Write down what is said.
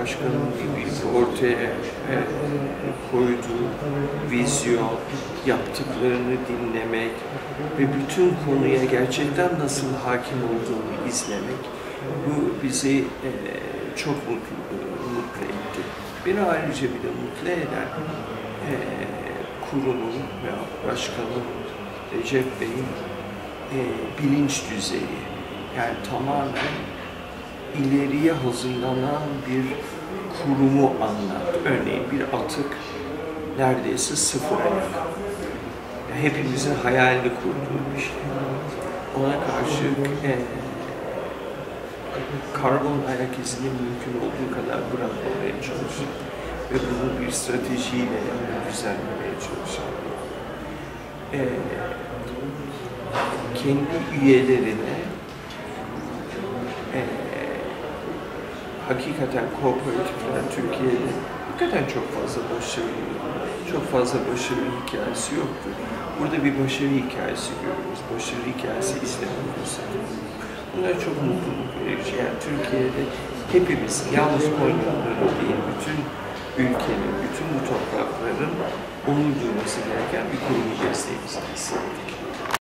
Başkanı'nın ortaya e, koyduğu vizyon, yaptıklarını dinlemek ve bütün konuya gerçekten nasıl hakim olduğunu izlemek bu bizi e, çok mutlu, mutlu etti. Beni ayrıca bir de mutlu eden e, kurumun ve başkanın Recep Bey'in e, bilinç düzeyi. Yani tamamen ileriye hazırlanan bir kurumu anlattı. Örneğin bir atık neredeyse sıfır. Yani hepimizin hayalini kurduğu bir şey. Ona karşı e, karbon ayak izini mümkün olduğu kadar bırakmamaya çalışıyor. Ve bunu bir stratejiyle düzenlemeye çalışan e, kendi üyelerine e, hakikaten kooperatifler Türkiye'de hakikaten çok fazla başarılı, çok fazla başarı hikayesi yoktu. Burada bir başarı hikayesi görüyoruz. Başarı hikayesi fırsatı. Bunlar çok mutluluk verici. Yani Türkiye'de hepimiz, yalnız Konyalıların değil, bütün ülkenin, bütün bu toprakların onur duyması gereken bir kurumu desteğimizi istedik.